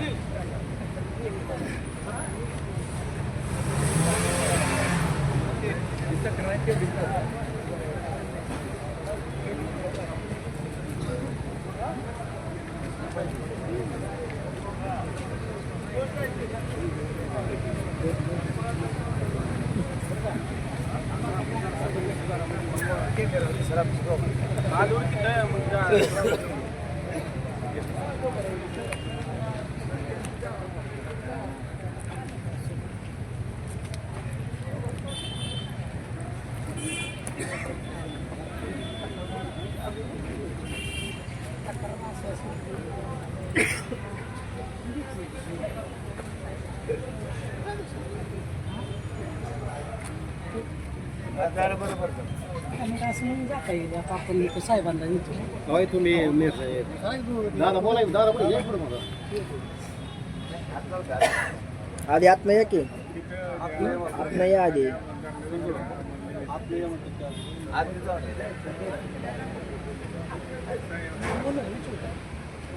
मग असं म्हणून साहेबांना होय तुम्ही दादा बोला दादा बोला या पुढं आधी आत्मा या की? आत्मा या आधी.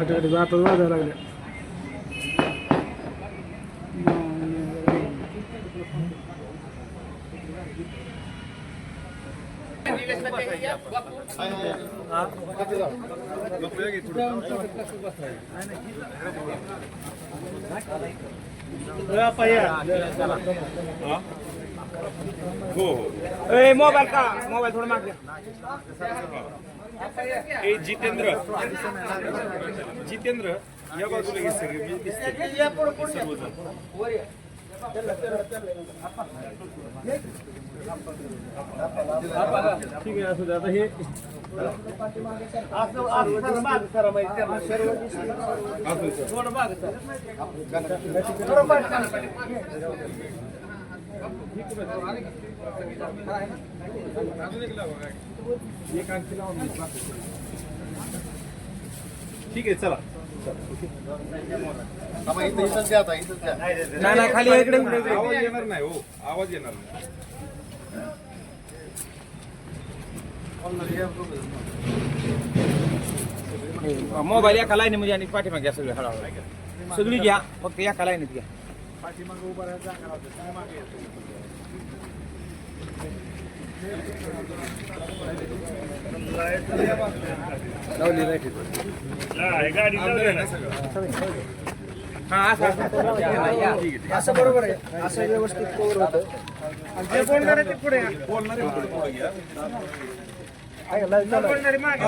खटाखट जातात वाजायला लागले मोबाईल का मोबाईल थोडं मागे ए जितेंद्र. जितेंद्र या बाजूला घे सगळे मी दिसते सर्वजण. ठीक आहे असू दे. आता हे ठीक आहे चला. नाही नाही खाली इकडे आवाज येणार नाही हो. आवाज येणार नाही. मोबाईल एका लाईन म्हणजे आणि पाठीमागे घ्या सगळे हळूहळू. सगळी घ्या फक्त एका लाईनीत घ्या. लावली लाइट हा असं असं असं बरोबर आहे असं व्यवस्थित कवर होतं जे बोलणार ते पुढे बोलणारे पुढे पुढे घ्या आहे ना, चालू आहे. बोलणारे मागे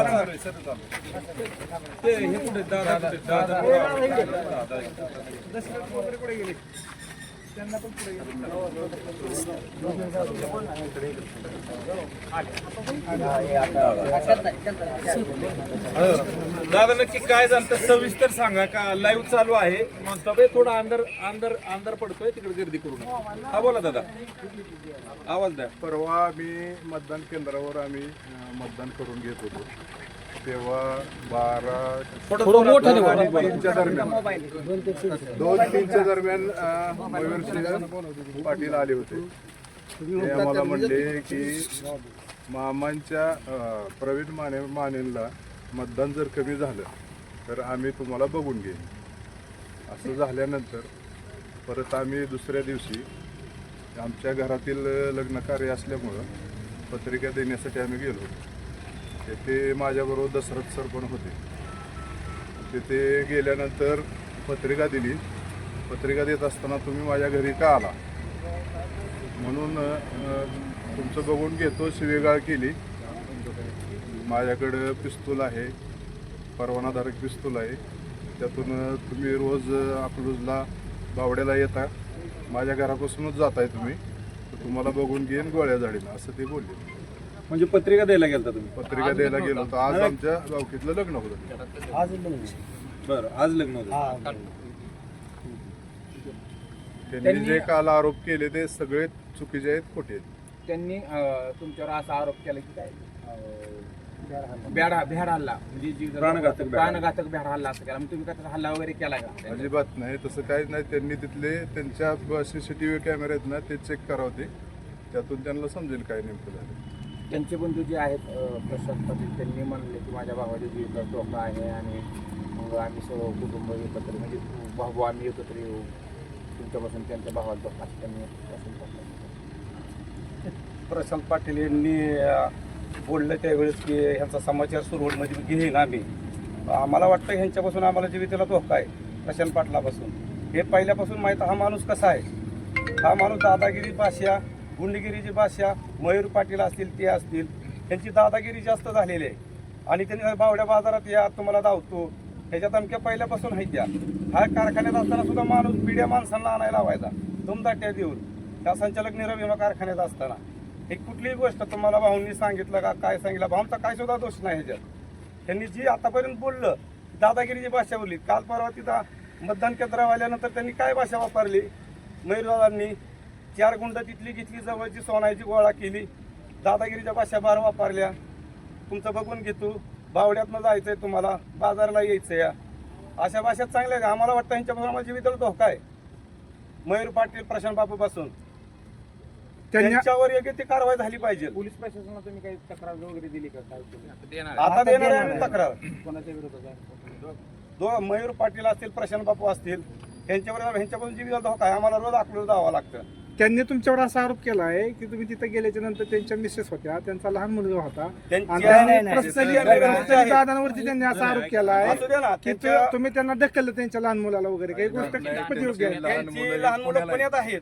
ते हे कुठे दादा दादा दादा दशरथ वगैरे कुठे गेले त्यांना पण दादा नक्की काय झालं? सविस्तर सांगा का? लाईव्ह चालू आहे. म्हणतो थोडा अंदर अंदर अंदर पडतोय तिकडे गर्दी करून हा बोला दादा. आवाज द्या. परवा आम्ही मतदान केंद्रावर आम्ही मतदान करून घेत होतो. तेव्हा बारा थोडं मोठं आणि तीनच्या दरम्यान. दोन तीनच्या दरम्यान अं, मयूरसिंह पाटील आले होते. ते आम्हाला म्हणले की मामांच्या अं, प्रवीण माने मानेंना मतदान जर कमी झालं तर आम्ही तुम्हाला बघून घेईन. असं झाल्यानंतर परत आम्ही दुसऱ्या दिवशी आमच्या घरातील लग्न कार्य असल्यामुळं पत्रिका देण्यासाठी आम्ही गेलो तेथे माझ्याबरोबर दशरथ सर पण होते. तिथे गेल्यानंतर पत्रिका दिली. पत्रिका देत असताना तुम्ही माझ्या घरी का आला? म्हणून तुमचं बघून घेतो शिवेगाळ केली. माझ्याकडं पिस्तूल आहे. परवानाधारक पिस्तूल आहे. त्यातून तुम्ही रोज आपलूजला अकलूजला बावड्याला येता. माझ्या घरापासूनच जाताय तुम्ही. तुम्हाला बघून घेईन गोळ्या जाडीला असं ते बोलले. म्हणजे पत्रिका द्यायला गेलता तुम्ही? पत्रिका द्यायला गेलो तर आज आमच्या गावकीतलं लग्न होतं आज बरं आज लग्न होतं. हा. त्यांनी जे काल आरोप केले ते सगळे चुकीचे आहेत खोटे आहेत. त्यांनी अं, तुमच्यावर असा आरोप केला की काय? अं, भ्याड भ्याड हल्ला. म्हणजे जी प्राणघातक भ्याड. प्राणघातक भ्याड हल्ला असं केला. मग तुम्ही काय त्याचा हल्ला वगैरे केला का? अजिबात नाही तसं काहीच नाही. त्यांनी तिथले त्यांच्या सीसीटीव्ही कॅमेरे आहेत ना ते चेक करावते त्यातून त्यांना समजेल काय नेमकं झालं. त्यांचे बंधू जे आहेत प्रशांत पाटील त्यांनी म्हणले की माझ्या भावाची जीवितात धोका आहे आणि मग आम्ही सर्व कुटुंब एकत्र म्हणजे भाऊ आम्ही एकत्र येऊ. तुमच्यापासून त्यांच्या भावाला धोका त्यांनी प्रशांत प्रशांत पाटील यांनी बोललं त्यावेळेस की ह्यांचा समाचार सुरवडमध्ये घेईन आम्ही. आम्हाला वाटतं ह्यांच्यापासून आम्हाला जीवितेला धोका आहे प्रशांत पाटलापासून. हे पहिल्यापासून माहीत हा माणूस कसा आहे? हा माणूस दादागिरी भाषा गुंडगिरीची भाषा मयूर पाटील असतील ते असतील त्यांची दादागिरी जास्त झालेली आहे. आणि त्यांनी बावड्या बाजारात या तुम्हाला धावतो. ह्याच्या धमक्या पहिल्यापासून आहेत त्या. हा कारखान्यात असताना सुद्धा माणूस पिढ्या माणसांना आणायला लावायचा. दुमदाट्या देऊन. त्या संचालक निरव विमा कारखान्यात असताना. एक कुठलीही गोष्ट तुम्हाला भाऊंनी सांगितलं का काय सांगितलं? भाऊंचा काय सुद्धा दोष नाही ह्याच्यात. त्यांनी जी आतापर्यंत बोललं दादागिरीची भाषा बोलली. काल परवा तिथं मतदान केंद्रावर आल्यानंतर त्यांनी काय भाषा वापरली? मयूरदादांनी चार गुंड तिथली घेतली जवळची सोनाची गोळा केली. दादागिरीच्या भाषा बार वापरल्या. तुमचं बघून घेतो बावड्यातनं जायचंय तुम्हाला. बाजारला यायचं या. अशा भाषेत चांगल्या आहेत. आम्हाला वाटतं यांच्यापासून आम्हाला जीविताला धोका आहे मयूर पाटील प्रशांत बापूपासून त्यांच्यावर योग्य ती कारवाई झाली पाहिजे. पोलीस प्रशासनाला तुम्ही काही तक्रार वगैरे दिली का? काय आता देणार आहे. आम्ही तक्रार. कोणाच्या विरोधात आहे? दो मयूर पाटील असतील प्रशांत बापू असतील यांच्यावर ह्यांच्यापासून जीविताला धोका आहे आम्हाला रोज आकलून जावं लागतं. त्यांनी तुमच्यावर असा आरोप केला आहे की तुम्ही तिथे गेल्याच्यानंतर त्यांच्या मिसेस होत्या त्यांचा लहान मुलगा होता. आणि त्यांनी. दादांवरती त्यांनी असा आरोप केला आहे असू द्या ना की त्यांच्या तुम्ही त्यांना ढकललं त्यांच्या लहान मुलाला वगैरे. काही गोष्ट कितपत योग्य आहे लहान मुलं त्यांची लहान मुलं पुण्यात आहेत.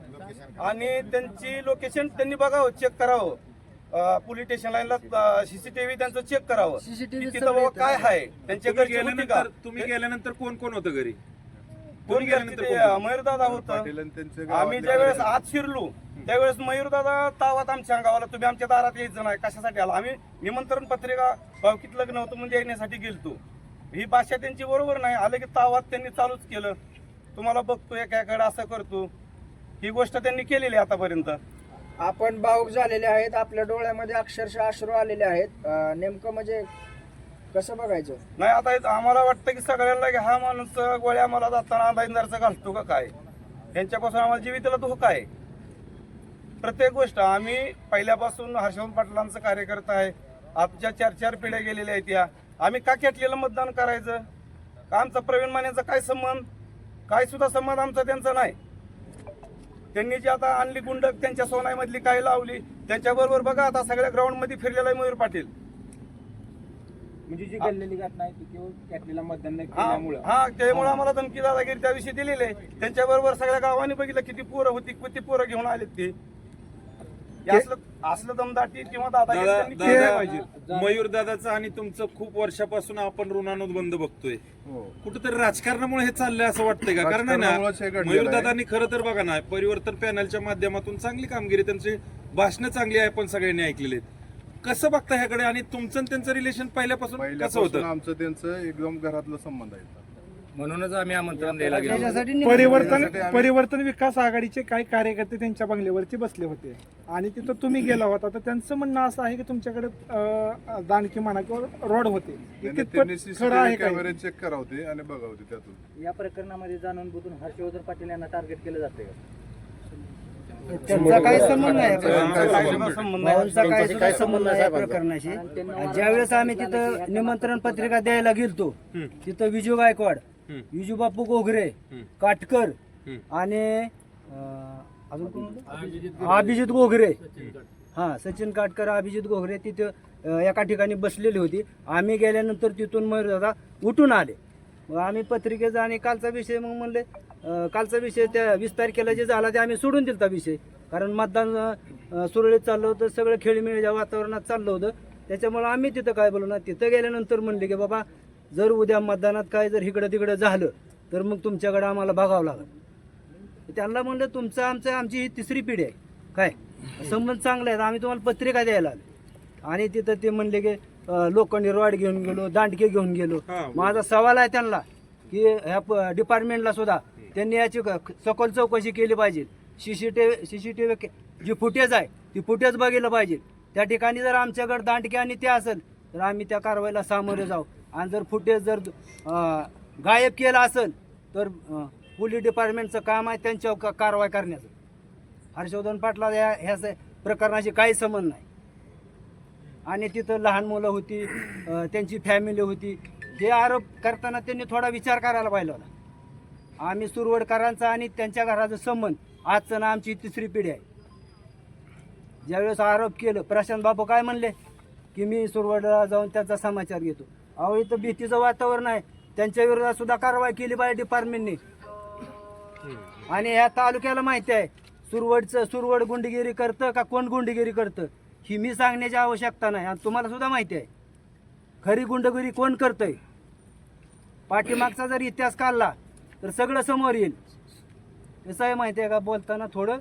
आणि त्यांची लोकेशन त्यांनी बघावं चेक करावं. पोलीस स्टेशन लाईनला सीसीटीव्ही त्यांचं चेक करावं. की तिथं बाबा काय आहे? त्यांच्या तुम्ही घरची होती का? गेल्यानंतर तुम्ही गेल्यानंतर कोण कोण होतं घरी? कोण गेल्यानंतर मयूरदादा होतं. आम्ही ज्यावेळेस. आत शिरलो त्यावेळेस मयूरदादा तावात आमच्या अंगावाला तुम्ही आमच्या दारात यायचं नाही कशासाठी आला? आम्ही निमंत्रण पत्रिका भावकीत लग्न होतं म्हणजे येण्यासाठी गेलतो. ही भाषा त्यांची बरोबर नाही आलं की तावात त्यांनी चालूच केलं. तुम्हाला बघतो एकाकडे असं करतो. ही गोष्ट त्यांनी केलेली आहे आतापर्यंत. आपण भाऊक झालेले आहेत आपल्या डोळ्यामध्ये अक्षरशः अश्रू आलेले आहेत. नेमकं म्हणजे कसं बघायचं? नाही आता इथं आम्हाला वाटतं की सगळ्यांना की हा माणूस गोळ्या आम्हाला जाताना अंदाजदारचा घालतो का काय? यांच्यापासून आम्हाला जीवितला धोका आहे प्रत्येक गोष्ट आम्ही पहिल्यापासून हर्षवर्धन पाटलांचं कार्यकर्ता आहे. आमच्या चार चार पिढ्या गेलेल्या आहेत या. आम्ही का केटलेलं मतदान करायचं? का आमचा प्रवीण मानेचा काय संबंध? काय सुद्धा संबंध आमचा त्यांचा नाही. त्यांनी जी आता आणली गुंडक त्यांच्या सोनाईमधली काय लावली त्यांच्याबरोबर बघा आता सगळ्या ग्राउंडमध्ये फिरलेला आहे मयूर पाटील. म्हणजे जी घडलेली घटना आहे ती केवळ कॅटलीला मतदान न हा केल्यामुळं हा त्यामुळे आम्हाला धमकी दादागिरी त्याविषयी दिलेली आहे. त्यांच्या बरोबर सगळ्या गावांनी बघितलं किती पोरं होती किती पोरं घेऊन आलेत ते. हे असलं असलं दमदाटी किंवा दादागिरी दादा त्यांनी केली नाही पाहिजे. दादा मयूर दादाचं आणि तुमचं खूप वर्षापासून आपण ऋणानुबंध बघतोय. हो. कुठेतरी राजकारणामुळे हे चाललंय असं वाटतंय का? कारण आहे राजकारणामुळेच हे ना घडलेलं मयूर. दादांनी खरं तर बघा ना परिवर्तन पॅनलच्या माध्यमातून चांगली कामगिरी त्यांची भाषणं चांगली आहे पण सगळ्यांनी ऐकलेली आहेत. कसं बघता ह्याकडे? आणि तुमचं आणि त्यांचं रिलेशन पहिल्यापासून कसं पहिल्यापासून होतं आमचं त्यांचं एकदम घरातलं संबंध आहे. म्हणूनच आम्ही आमंत्रण द्यायला गेलो. परिवर्तन आम्ही- परिवर्तन विकास आघाडीचे काही कार्यकर्ते त्यांच्या बंगल्यावरती बसले होते. आणि तिथं तुम्ही गेला होता. तर त्यांचं म्हणणं असं आहे की तुमच्याकडे अं, दानकी म्हणा किंवा रॉड होते. हे त्यांनी कितपत खरं सीसीटीव्ही आहे काय? कॅमेरे चेक करावते आणि बघावते त्यातून. या प्रकरणामध्ये जाणून बुजून हर्षवर्धन पाटील यांना टार्गेट केलं जाते त्यांचा काही संबंध नाही काही संबंध नाही. भाऊंचा काय सुद्धा संबंध नाही या प्रकरणाशी. ज्यावेळेस आम्ही तिथं निमंत्रण पत्रिका द्यायला गेलतो तिथं विजू गायकवाड विजू बापू गोगरे काटकर आणि अजून कोण? अभिजित घोगरे. हां सचिन काटकर अभिजित घोगरे तिथे अं, एका ठिकाणी बसलेली होती. आम्ही गेल्यानंतर तिथून मग दादा उठून आले. मग आम्ही पत्रिकेचा आणि कालचा विषय मग म्हणले कालचा विषय त्या वीस तारखेला जे झाला ते आम्ही सोडून दिलता विषय. कारण मतदान सुरळीत चाललं होतं सगळं खेळीमेळीच्या वातावरणात चाललं होतं. त्याच्यामुळं आम्ही तिथं काय बोलू ना तिथं गेल्यानंतर म्हणले की बाबा जर उद्या मतदानात काय जर इकडं तिकडं झालं तर मग तुमच्याकडं आम्हाला बघावं लागेल. त्यांना म्हणलं तुमचं आमचं आमची ही तिसरी पिढी आहे. काय? संबंध चांगला आहे आम्ही तुम्हाला पत्रिका द्यायला आलो. आणि तिथं ते म्हणले की लोखंडी रॉड घेऊन गेलो दांडके घेऊन गेलो. माझा सवाल आहे त्यांना की ह्या डिपार्टमेंटला सुद्धा त्यांनी याची सखोल चौकशी केली पाहिजे. सीसीटीव्ही सीसीटीव्ही जी फुटेज आहे ती फुटेज बघितलं पाहिजे. त्या ठिकाणी जर आमच्याकडे दांडके आणि ते असेल तर आम्ही त्या कारवाईला सामोरे जाऊ. आणि जर फुटेज जर गायब केलं असेल तर पोलीस डिपार्टमेंटचं काम आहे त्यांच्यावर कारवाई करण्याचं. हर्षवर्धन पाटला या ह्या प्रकरणाशी काही संबंध नाही. आणि तिथं लहान मुलं होती त्यांची फॅमिली होती. हे आरोप करताना त्यांनी थोडा विचार करायला पाहिजे होता. आम्ही सुरवडकरांचा आणि त्यांच्या घराचा संबंध आजचं ना आमची तिसरी पिढी आहे. ज्यावेळेस आरोप केलं प्रशांत बापू काय म्हणले? की मी सुरवडला जाऊन त्याचा समाचार घेतो. अहो इथं भीतीचं वातावरण आहे. त्यांच्या विरोधात सुद्धा कारवाई केली पाहिजे डिपार्टमेंटने आणि ह्या तालुक्याला माहिती आहे सुरवडचं सुरवड गुंडगिरी करतं का कोण गुंडगिरी करतं? ही मी सांगण्याची आवश्यकता नाही. आणि तुम्हाला सुद्धा माहिती आहे. खरी गुंडगिरी कोण करतंय? पाठीमागचा जर इतिहास काढला तर सगळं समोर येईल. कसं आहे माहिती आहे का? बोलताना थोडं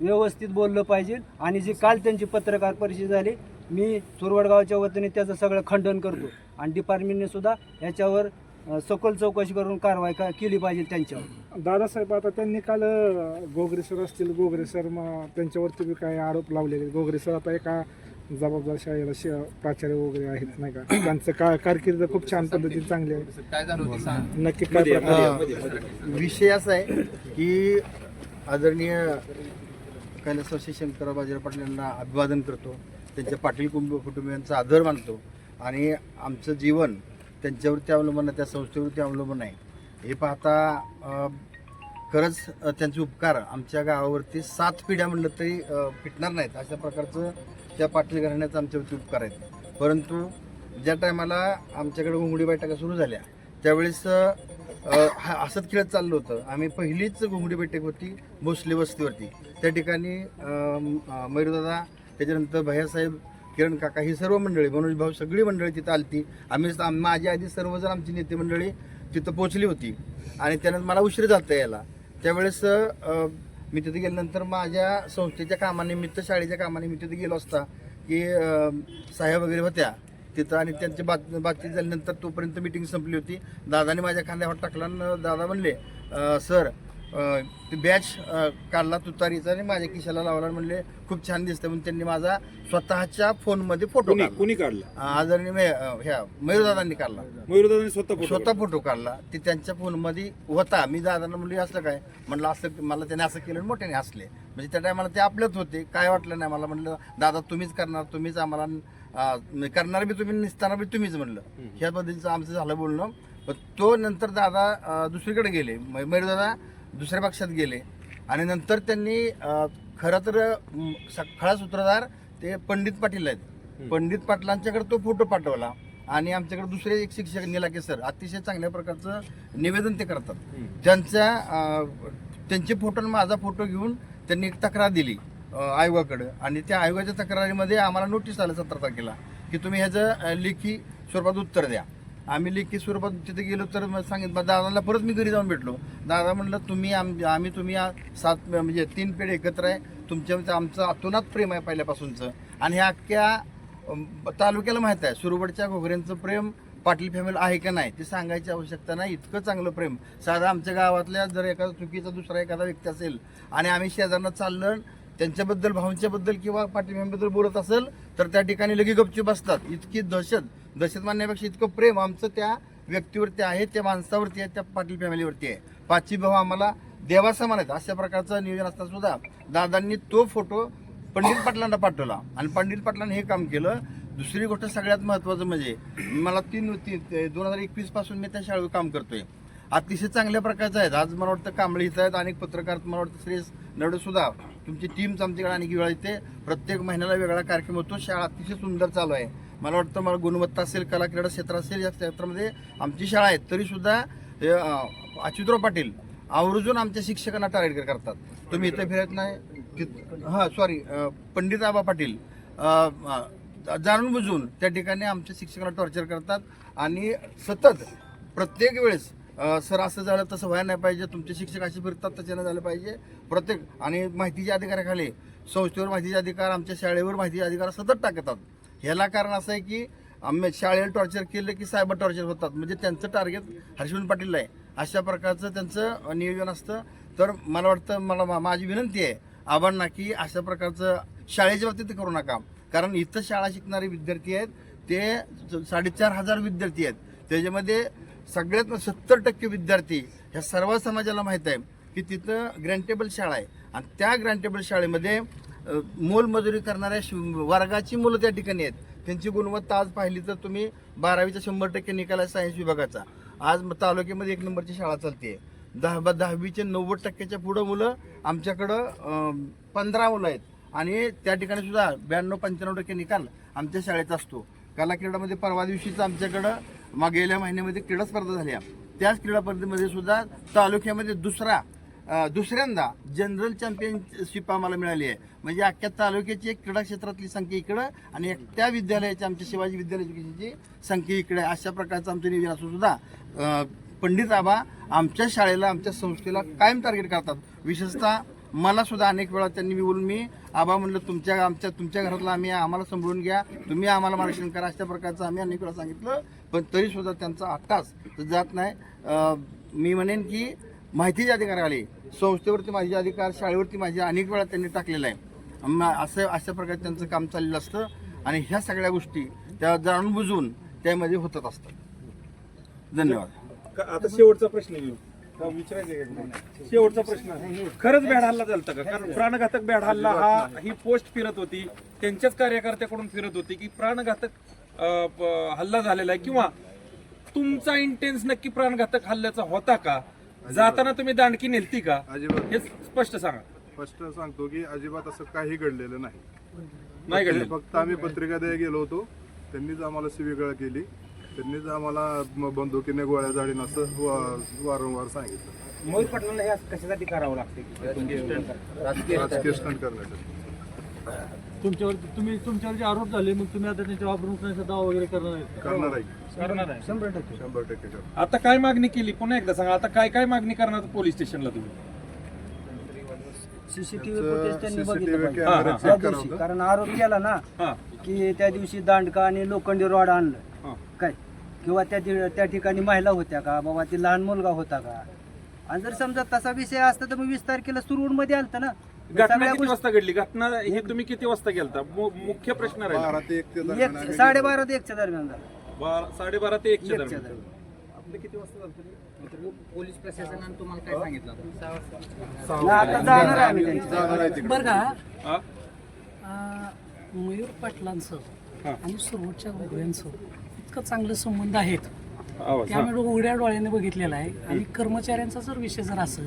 व्यवस्थित बोललं पाहिजे. आणि जी काल त्यांची पत्रकार परिषद झाली मी सुरवडगावच्या वतीने त्याचं सगळं खंडन करतो. आणि डिपार्टमेंटने सुद्धा याच्यावर सखोल चौकशी करून कारवाई का केली पाहिजे त्यांच्यावर. दादासाहेब आता त्यांनी काल अं, गोगरे सर असतील गोगरे सर मग त्यांच्यावरती बी काही आरोप लावलेले गोगरे सर आता एका जबाबदार शाळेला शि प्रचार्य वगैरे आहेत नाही का? त्यांचं का कारकीर्द खूप छान पद्धतीने चांगली आहे. नक्की काय प्रकार विषय असा आहे की आदरणीय कैलास शंकर बाजीराव पाटील यांना अभिवादन करतो. त्यांच्या पाटील कुटुंब कुटुंबियांचा आदर मानतो. आणि आमचं जीवन त्यांच्यावरती अवलंबून आहे त्या संस्थेवरती अवलंबून आहे. हे पाहता खरंच त्यांचे उपकार आमच्या गावावरती सात पिढ्या म्हणलं तरी फिटणार नाहीत. अशा प्रकारचं त्या पाटील घराण्याचं आमच्यावरती उपकार आहेत. परंतु ज्या टायमाला आमच्याकडे घोंगडी बैठका सुरू झाल्या त्यावेळेस हा असंच खेळत चाललं होतं. आम्ही पहिलीच घोंगडी बैठक होती भोसले वस्तीवरती. त्या ठिकाणी मयूरदादा त्याच्यानंतर भैयासाहेब किरण काका ही सर्व मंडळी मनोज भाऊ सगळी मंडळी तिथं आलती. आम्ही माझी माझ्या आधी सर्वजण आमची नेते मंडळी तिथं पोहोचली होती. आणि त्यानंतर मला उशीर जाता यायला. त्यावेळेस मी तिथे गेल्यानंतर माझ्या संस्थेच्या कामानिमित्त शाळेच्या कामानिमित्त तिथे गेलो असता की अ, साहेब वगैरे होत्या तिथं आणि त्यांची बात बातचीत झाल्यानंतर तोपर्यंत मिटिंग संपली होती. दादाने माझ्या खांद्यावर टाकला दादा म्हणले सर बॅच काढला तुतारीचा आणि माझ्या खिशाला लावला म्हणले खूप छान दिसतं म्हणून त्यांनी माझा स्वतःच्या फोनमध्ये फोटो कुणी काढला. आदरणीय मे- अ, ह्या मयूरदादांनी काढला. मयूरदादांनी स्वतः स्वतः फोटो काढला. ते त्यांच्या फोनमध्ये होता. मी दादांना म्हणले असलं काय? म्हणलं असं मला त्याने असं केलं आणि मोठ्याने हसले. म्हणजे त्या टायमाला ते आपल्याच होते. काय वाटलं नाही. मला म्हणलं दादा तुम्हीच करणार. तुम्हीच आम्हाला अं, करणार बी तुम्ही निसताना बी तुम्हीच म्हणलं. ह्या पद्धतीचं आमचं झालं बोलणं. पण तो नंतर दादा अं, दुसरीकडे गेले. दादा दुसऱ्या पक्षात गेले. आणि नंतर त्यांनी खरं तर खळा सूत्रधार ते पंडित पाटील आहेत. पंडित पाटलांच्याकडे तो फोटो पाठवला आणि आमच्याकडे दुसरे एक शिक्षक निलाके सर अतिशय चांगल्या प्रकारचं निवेदन ते करतात. त्यांच्या त्यांचे फोटो आणि माझा फोटो घेऊन त्यांनी एक तक्रार दिली आयोगाकडं. आणि त्या आयोगाच्या तक्रारीमध्ये आम्हाला नोटीस आलं सतरा तारखेला की तुम्ही ह्याचं लेखी स्वरूपात उत्तर द्या. आम्ही लेखी स्वरूपात तिथे गेलो तर मग सांगितलं दादाला परत मी घरी जाऊन भेटलो. दादा म्हणलं तुम्ही आम आम्ही तुम्ही सात म्हणजे तीन पिढी एकत्र आहे. तुमच्या आमचं अतोनात प्रेम आहे पहिल्यापासूनचं. आणि ह्या अख्ख्या तालुक्याला माहीत आहे सुरवडच्या घोगऱ्यांचं प्रेम पाटील फॅमिली आहे का नाही ते सांगायची आवश्यकता नाही. इतकं चांगलं प्रेम. साधा आमच्या गावातल्या जर एखादा चुकीचा दुसरा एखादा व्यक्ती असेल आणि आम्ही शेजारनं चाललं त्यांच्याबद्दल भाऊंच्याबद्दल किंवा पाटील बोलत असेल तर त्या ठिकाणी लगे गपचूप बसतात इतकी दहशत दहशत मानण्यापेक्षा इतकं प्रेम आमचं त्या व्यक्तीवरती आहे त्या माणसावरती आहे त्या पाटील फॅमिलीवरती आहे. पाचवी भाऊ आम्हाला देवासमान आहेत. अशा प्रकारचं नियोजन असताना सुद्धा. दादांनी तो फोटो पंडित पाटलांना पाठवला. आणि पंडित पाटलांनी हे काम केलं. दुसरी गोष्ट सगळ्यात महत्त्वाचं म्हणजे मला तीन तीन दोन हजार एकवीसपासून मी त्या शाळेवर काम करतोय. अतिशय चांगल्या प्रकारचं आहेत. आज मला वाटतं कांबळे इथं आहेत. अनेक पत्रकार मला वाटतं श्रेयस नडू सुद्धा. तुमची टीमच आमच्याकडे आणखी वेळा येते प्रत्येक महिन्याला वेगळा कार्यक्रम होतो. शाळा अतिशय सुंदर चालू आहे. मला वाटतं मला गुणवत्ता असेल कला क्रीडा क्षेत्र असेल या क्षेत्रामध्ये आमची शाळा आहे. तरीसुद्धा अच्युतराव पाटील आवर्जून आमच्या शिक्षकांना टार्गेट करतात. तुम्ही इथे फिरत नाही. हां सॉरी पंडित आबा पाटील जाणून बुजून त्या ठिकाणी आमच्या शिक्षकांना टॉर्चर करतात. आणि सतत प्रत्येक वेळेस सर असं झालं तसं व्हायला नाही पाहिजे. तुमचे शिक्षक असे फिरतात तसे नाही झालं पाहिजे. प्रत्येक आणि माहितीच्या अधिकाराखाली संस्थेवर माहितीचे अधिकार आमच्या शाळेवर माहितीचे अधिकार सतत टाकतात. ह्याला कारण असं आहे की आम्ही शाळेला टॉर्चर केलं की सायबर टॉर्चर होतात. म्हणजे त्यांचं टार्गेट हर्षवर्धन पाटील आहे. अशा प्रकारचं त्यांचं नियोजन असतं. तर मला वाटतं मला मा- माझी विनंती आहे आबांना की अशा प्रकारचं शाळेच्या बाबतीत ते करू नका. कारण इथं शाळा शिकणारे विद्यार्थी आहेत. ते साडेचार हजार विद्यार्थी आहेत. त्याच्यामध्ये सगळ्यात सत्तर टक्के विद्यार्थी ह्या सर्व समाजाला माहीत आहे की तिथं ग्रँटेबल शाळा आहे. आणि त्या ग्रँटेबल शाळेमध्ये मोलमजुरी करणाऱ्या वर्गाची मुलं त्या ठिकाणी आहेत. त्यांची गुणवत्ता आज पाहिली तर तुम्ही बारावीचा शंभर टक्के निकाल आहे सायन्स विभागाचा. आज तालुक्यामध्ये एक नंबरची शाळा चालते दहा दहावीचे नव्वद टक्क्याच्या पुढं मुलं आमच्याकडं पंधरा मुलं आहेत. आणि त्या ठिकाणी सुद्धा ब्याण्णव पंच्याण्णव टक्के निकाल आमच्या शाळेत असतो. कला क्रीडामध्ये परवा दिवशीचं आमच्याकडं मग गेल्या महिन्यामध्ये क्रीडा स्पर्धा झाल्या. त्याच क्रीडा स्पर्धेमध्ये सुद्धा तालुक्यामध्ये दुसरा दुसऱ्यांदा जनरल चॅम्पियनशिप आम्हाला मिळाली आहे. म्हणजे अख्ख्या तालुक्याची एक क्रीडा क्षेत्रातली संख्या इकडं आणि एक त्या विद्यालयाची आमच्या शिवाजी विद्यालयाची संख्या इकडे. अशा प्रकारचं आमचं नियोजन असून सुद्धा पंडित आबा आमच्या शाळेला आमच्या संस्थेला कायम टार्गेट करतात. विशेषतः मला सुद्धा अनेक वेळा त्यांनी बोलून मी आबा म्हणलं तुमच्या आमच्या तुमच्या घरातला आम्ही आम्हाला सांभाळून घ्या तुम्ही आम्हाला मार्गदर्शन करा अशा प्रकारचं आम्ही अनेक वेळा सांगितलं. पण तरी सुद्धा त्यांचा आत्ताच जात नाही. मी म्हणेन की माहितीचे अधिकार आले संस्थेवरती माझे अधिकार शाळेवरती माझे अनेक वेळा त्यांनी टाकलेला आहे. असं अशा प्रकारे त्यांचं काम चाललेलं असतं आणि ह्या सगळ्या गोष्टी त्या जाणून बुजून त्यामध्ये होतच असतात. धन्यवाद. आता शेवटचा प्रश्न घेऊ. शेवटचा प्रश्न. खरंच बॅड हल्ला झालता का? कारण प्राणघातक बॅड हल्ला हा ही पोस्ट फिरत होती. त्यांच्याच कार्यकर्त्याकडून फिरत होती की प्राणघातक हल्ला झालेला आहे. किंवा तुमचा इंटेन्स नक्की प्राणघातक हल्ल्याचा होता का? जाताना तुम्ही दांडकी नेलती का? अजिबात हे स्पष्ट सांगा. स्पष्ट सांगतो की अजिबात असं काही घडलेलं नाही. नाही घडलं फक्त आम्ही पत्रिका द्यायला गेलो होतो. त्यांनीच आम्हाला शिवीगाळ केली. त्यांनीच आम्हाला बंदुकीने गोळ्या जाडीन असं वा- वारंवार सांगितलं. मोहित पाटलांना हे कशासाठी करावं लागते राजकीय स्टंट. करण्यासाठी. तुमच्यावर तुम्ही तुमच्यावर जे आरोप झाले मग तुम्ही आता त्यांच्या वापरून दावा वगैरे करणार आहेत करणार आहे. शंभर टक्के. शंभर टक्के करणार. आता काय मागणी केली? पुन्हा एकदा सांगा आता काय काय मागणी करणार पोलीस स्टेशनला तुम्ही? सीसीटीव्ही. कारण आरोप केला ना की त्या दिवशी दांडका आणि लोखंडी रॉड. आणलं. काय? किंवा त्या त्या ठिकाणी महिला होत्या का? बाबा ती लहान मुलगा होता का? आणि जर समजा तसा विषय असता तर मग वीस तारखेला सुरुवात मध्ये आलतं ना? घटना किती वाजता घडली? घटना हे तुम्ही किती वाजता गेलता मु- मुख्य प्रश्न राहिला. बारा ते एक ते गोष्टी- दरम्यान एक आम्ही साडेबारा ते एकच्या दरम्यान झालं. बारा साडेबारा ते एकच्या एकच्या दरम्यान. दरम्यान. पोलीस प्रशासनाने तुम्हाला काय सांगितलं ना, आता जाणार आहे आम्ही त्यांच्या जाणार आहे तिकडे. बरं का? हा? अं, मयूर पाटलांचं हा. आणि सुरवटच्या गोगऱ्यांचं इतकं चांगलं संबंध आहेत. आवाज हा. त्यामुळे उघड्या डोळ्याने बघितलेला आहे. आणि कर्मचाऱ्यांचा जर विषय जर असेल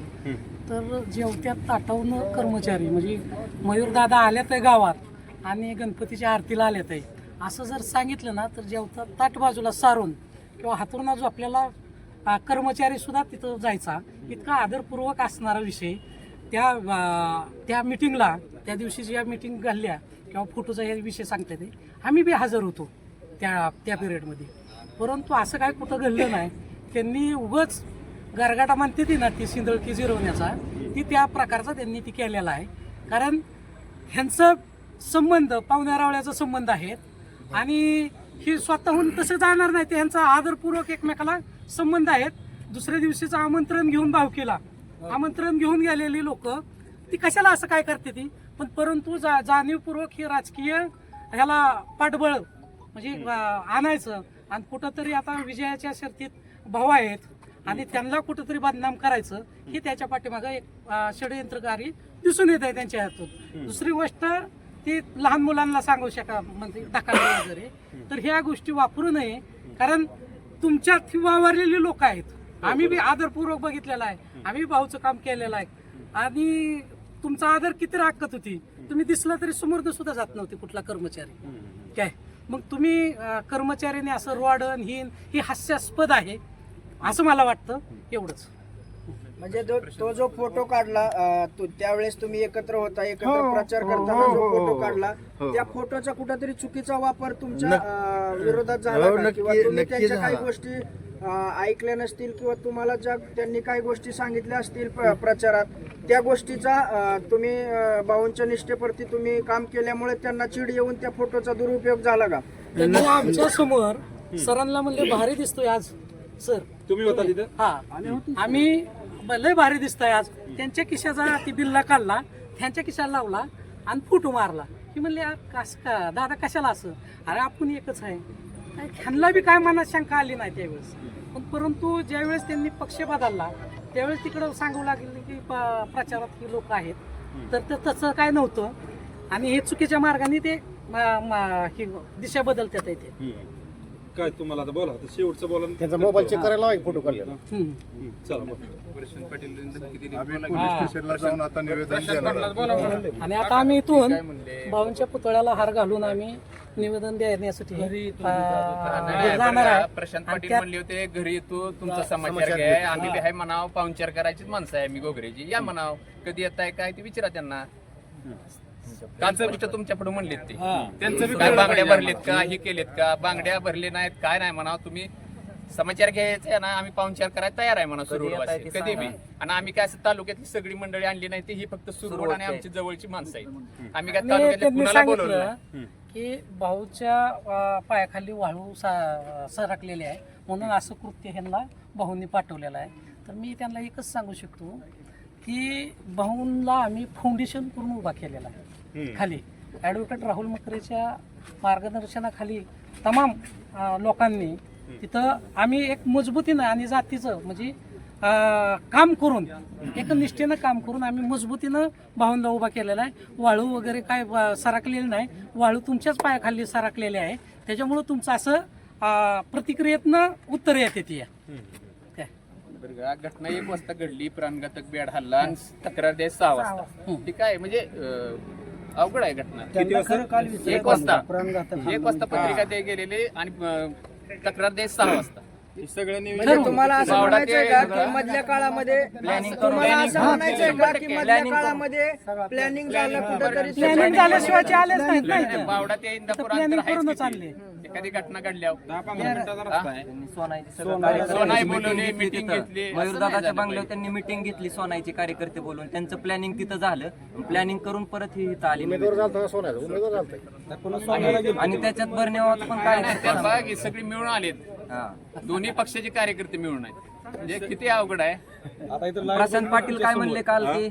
तर जेवत्यात ताटवणं कर्मचारी म्हणजे मयूरदादा आल्यात आहे गावात आणि गणपतीच्या आरतीला आल्यात आहे. असं जर सांगितलं ना तर जेवता ताट बाजूला सारून किंवा हातून जो आपल्याला कर्मचारी सुद्धा तिथं जायचा. इतका आदरपूर्वक असणारा विषय. त्या त्या मिटिंगला त्या दिवशी ज्या मिटिंग घालल्या किंवा फोटोचा हे विषय सांगता येते आम्ही बी हजर होतो. त्या त्या पिरियडमध्ये परंतु असं काय कुठं घडलं नाही. त्यांनी उगच गरगाटा म्हणते ती ना ती सिंदळकी जिरवण्याचा ती त्या प्रकारचा त्यांनी ती केलेला आहे. कारण ह्यांचं संबंध पाहुण्यारावळ्याचा संबंध आहेत. आणि ही स्वतःहून तसं जाणार नाही ते ह्यांचा आदरपूर्वक एकमेकाला संबंध आहेत. दुसऱ्या दिवशीचं आमंत्रण घेऊन भावकीला आमंत्रण घेऊन गेलेली लोक ती कशाला असं काय करते ती? पण परंतु जा जाणीवपूर्वक ही राजकीय ह्याला पाठबळ म्हणजे आणायचं. आणि कुठंतरी आता विजयाच्या शर्तीत भाऊ आहेत आणि त्यांना कुठंतरी बदनाम करायचं हे त्याच्या पाठीमागं एक षडयंत्रकारी दिसून येत आहे त्यांच्या हातून. दुसरी गोष्ट ती लहान मुलांना सांगू शका म्हणजे दाखवणे वगैरे. तर ह्या गोष्टी वापरू नये कारण तुमच्यात ही वावरलेली लोक आहेत. आम्ही बी आदरपूर्वक बघितलेला आहे. आम्ही भाऊचं काम केलेलं आहे. आणि तुमचा आदर किती राखत होती तुम्ही दिसला तरी समोर सुद्धा जात नव्हते कुठला कर्मचारी. काय? मग तुम्ही कर्मचाऱ्याने असं रॉडन हिन ही हास्यास्पद आहे असं मला वाटतं एवढंच म्हणजे तो तो जो फोटो काढला त्यावेळेस तुम्ही एकत्र होता एकत्र हो, प्रचार हो, करताना हो, जो फोटो. काढला. त्या फोटोचा कुठेतरी चुकीचा वापर तुमच्या विरोधात झाला किंवा तुम्ही त्यांच्या काही. गोष्टी ऐकल्या नसतील किंवा तुम्हाला ज्या त्यांनी काही गोष्टी सांगितल्या असतील प्र- प्रचारात त्या गोष्टीचा तुम्ही भाऊंच्या निष्ठेप्रती तुम्ही काम केल्यामुळे त्यांना चिड येऊन त्या फोटोचा दुरुपयोग झाला का? आमच्यासमोर सरांना म्हणले भारी दिसतोय आज सर. तुम्ही होता तिथं? हा. आम्ही लय भारी दिसतोय आज. त्यांच्या खिशाचा ती बिल्ला काढला त्यांच्या खिशाला लावला आणि फुटू मारला. की म्हणले "आ, कस का? दादा कशाला असं? अरे आपण एकच आहे. ह्यांना बी काय मनात शंका आली नाही त्यावेळेस. पण परंतु ज्यावेळेस त्यांनी पक्ष बदलला त्यावेळेस तिकडं सांगू लागले की प- प्रचारात ही लोक आहेत. तर ते तसं काय नव्हतं. आणि हे चुकीच्या मार्गाने ते ही दिशा बदलतात येते काय तुम्हाला आता बोला आता शेवटचं बोला. त्यांचा मोबाईल चेक करायला फोटो काढलेला हम्म. चला बोला. आम्ही पोलीस स्टेशनला जाऊन आता निवेदन देणार आहोत. आणि आता आम्ही इथून भाऊंच्या पुतळ्याला हार घालून आम्ही निवेदन देण्यासाठी अं, जाणार आहे. प्रशांत आणि पाटील त्यात- म्हणले होते घरी येतो तुमचा समाचार घ्या आम्ही बी हाय म्हणाव पाहुणचार करायचीच माणसं आहे. मी गोगरेची या म्हणाव. कधी येत आहे काय ते विचारा त्यांना. काल स्पष्ट तुमच्यापुढे म्हणलेत ते? काय बांगड्या भरलेत का? हे केलेत का? बांगड्या भरले नाहीत काय नाही म्हणाव तुम्ही समाचार घ्यायचा ना आम्ही पाहुणचार करायला तयार आहे म्हणा सुरुवात कधी बी. आणि आम्ही काय असं तालुक्यातली सगळी मंडळी आणली नाही ती ही फक्त सुरुवात आणि आमची जवळची माणसं आहेत. आम्ही काय तालुक्यातल्या कुणाला बोलवलं नाही. की भाऊच्या पायाखाली वाळू सरकलेली आहे. म्हणून असं कृत्य ह्यांना भाऊंनी पाठवलेलं आहे. तर मी त्यांना एकच सांगू शकतो की भाऊंला आम्ही फाउंडेशन करून उभा केलेला आहे. खाली. ॲडव्होकेट राहुल मकरेच्या मार्गदर्शनाखाली तमाम लोकांनी तिथं आम्ही एक मजबूतीनं आणि जातीचं म्हणजे काम करून एक निष्ठेनं काम करून आम्ही मजबूतीनं भावंदा उभा केलेला आहे. वाळू वगैरे काय सरकलेलं नाही. वाळू तुमच्याच पायाखाली सरकलेले आहे. त्याच्यामुळं तुमचं असं प्रतिक्रियेतनं उत्तर येते ती. घटना एक वाजता घडली प्राणघातक बेड हल्ला आणि तक्रार द्याय सहा वाजता. ती काय म्हणजे अवघड आहे घटना. एक वाजता. एक वाजता पत्रिका द्याय गेलेले आणि तक्रार द्याय सहा वाजता. म्हणजे तुम्हाला असं म्हणायचंय का सगळं- की मधल्या काळामध्ये तुम्हाला असं म्हणायचंय का की मधल्या काळामध्ये प्लॅनिंग झालं कुठेतरी प्लॅनिंग झाल्याशिवाय ते आलेच नाहीत नाही, नाही बावडा ते इंदापूर planning अंतर आहेच करूनच किती. आणले. एखादी घटना घडल्यावर. सोनाई घेतली असं नाही मयूरदादाच्या झालं बंगल्यावर पाहिजे. त्यांनी मिटिंग घेतली सोनाईचे कार्यकर्ते बोलून. त्यांचं प्लॅनिंग तिथं झालं. प्लॅनिंग करून परत ही इथं आली झालता आणि- आणि त्याच्यात बर्नेवात पण काय बघ, हे सगळे मिळून आलेत. दोन्ही पक्षाचे कार्यकर्ते मिळून आहेत. म्हणजे किती अवघड आहे? आता इथं प्रशांत पाटील काय म्हणले काल की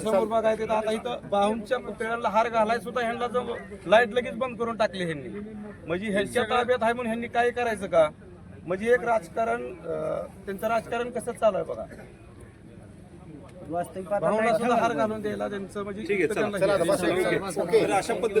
समोर बघायचं तर आता इथं बाहूंच्या पुतळ्याला हार घालाय सुद्धा ह्यांना जम लाइट लगेच बंद करून टाकली ह्यांनी. म्हणजे ह्यांच्या ताब्यात आहे म्हणून ह्यांनी काय करायचं का? म्हणजे एक राजकारण अं, त्यांचं राजकारण कसं चालू आहे बघा? वास्तविक पाहता भाऊला सुद्धा हार घालून द्यायला त्यांचं म्हणजे ठीक आहे चला. त्यांना हे- चला, ओके. तर अशा पद्धतीने